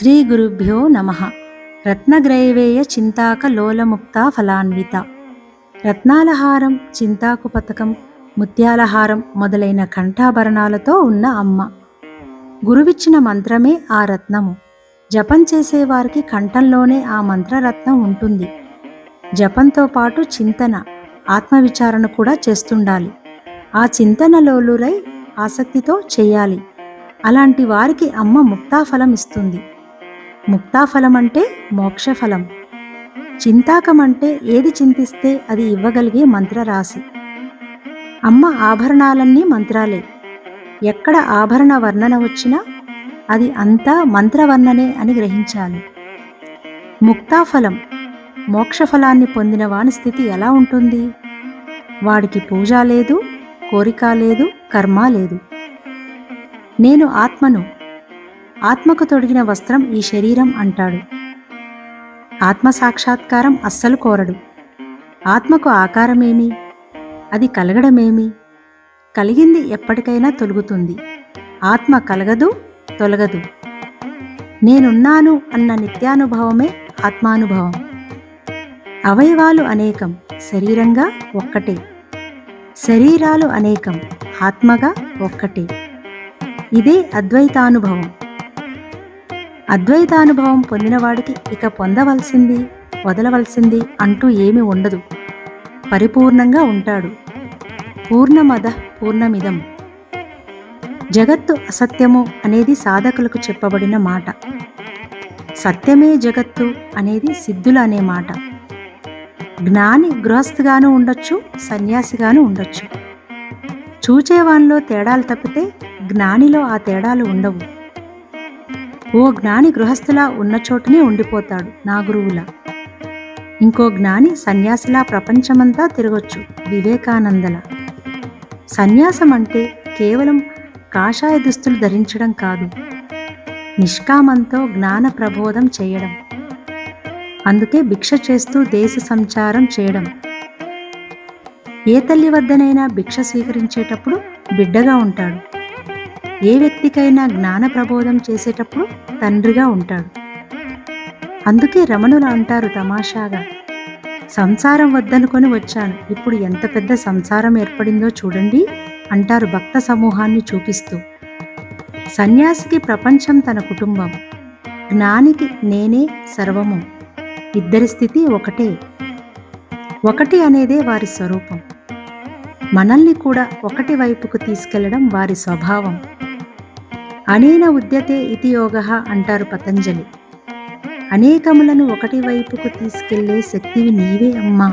శ్రీ గురుభ్యో నమ. రత్నగ్రైవేయ చింతాక లోలముక్త ఫలాన్విత. రత్నాలహారం చింతాకు పథకం ముత్యాలహారం మొదలైన కంఠాభరణాలతో ఉన్న అమ్మ. గురువిచ్చిన మంత్రమే ఆ రత్నము. జపం చేసేవారికి కంఠంలోనే ఆ మంత్రరత్నం ఉంటుంది. జపంతో పాటు చింతన ఆత్మవిచారణ కూడా చేస్తుండాలి. ఆ చింతనలోలురై ఆసక్తితో చేయాలి. అలాంటి వారికి అమ్మ ముక్తాఫలం ఇస్తుంది ముక్తాఫలం అంటే మోక్షఫలం. చింతాకం అంటే ఏది చింతిస్తే అది ఇవ్వగలిగే మంత్రరాశి. అమ్మ ఆభరణాలన్నీ మంత్రాలే. ఎక్కడ ఆభరణ వర్ణన వచ్చినా అది అంతా మంత్రవర్ణనే అని గ్రహించాలి. ముక్తాఫలం మోక్షఫలాన్ని పొందిన వాని స్థితి ఎలా ఉంటుంది? వాడికి పూజ లేదు కోరిక లేదు కర్మ లేదు. నేను ఆత్మను ఆత్మకు తొడిగిన వస్త్రం ఈ శరీరం అంటాడు. ఆత్మ సాక్షాత్కారం అస్సలు కోరడు. ఆత్మకు ఆకారమేమి? అది కలగడమేమి? కలిగింది ఎప్పటికైనా తొలుగుతుంది. ఆత్మ కలగదు తొలగదు. నేనున్నాను అన్న నిత్యానుభవమే ఆత్మానుభవం. అవయవాలు అనేకం శరీరంగా ఒక్కటే. శరీరాలు అనేకం ఆత్మగా ఒక్కటే. ఇదే అద్వైతానుభవం. అద్వైతానుభవం పొందినవాడికి ఇక పొందవలసింది వదలవలసింది అంటూ ఏమి ఉండదు. పరిపూర్ణంగా ఉంటాడు. పూర్ణమద పూర్ణమిదం. జగత్తు అసత్యము అనేది సాధకులకు చెప్పబడిన మాట. సత్యమే జగత్తు అనేది సిద్ధుల అనే మాట. జ్ఞాని గృహస్థిగాను ఉండొచ్చు సన్యాసిగాను ఉండొచ్చు. చూచేవానిలో తేడాలు తప్పితే జ్ఞానిలో ఆ తేడాలు ఉండవు. ఓ జ్ఞాని గృహస్థులా ఉన్న చోటనే ఉండిపోతాడు నా గురువులా ఇంకో జ్ఞాని సన్యాసిలా ప్రపంచమంతా తిరగొచ్చు వివేకానందల. సన్యాసం అంటే కేవలం కాషాయ దుస్తులు ధరించడం కాదు నిష్కామంతో జ్ఞాన ప్రబోధం చేయడం. అందుకే భిక్ష చేస్తూ దేశ సంచారం చేయడం. ఏ తల్లి వద్దనైనా భిక్ష స్వీకరించేటప్పుడు బిడ్డగా ఉంటాడు. ఏ వ్యక్తికైనా జ్ఞాన ప్రబోధం చేసేటప్పుడు తండ్రిగా ఉంటాడు. అందుకే రమణులు అంటారు తమాషాగా సంసారం వద్దనుకొని వచ్చాను. ఇప్పుడు ఎంత పెద్ద సంసారం ఏర్పడిందో చూడండి అంటారు భక్త సమూహాన్ని చూపిస్తూ. సన్యాసికి ప్రపంచం తన కుటుంబం. జ్ఞానికి నేనే సర్వము. ఇద్దరి స్థితి ఒకటే. ఒకటి అనేదే వారి స్వరూపం. మనల్ని కూడా ఒకటి వైపుకు తీసుకెళ్ళడం వారి స్వభావం. అనేన ఉద్యతే ఇతి యోగ అంటారు పతంజలి. అనేకములను ఒకటి వైపుకు తీసుకెళ్ళే శక్తివి నీవే అమ్మా.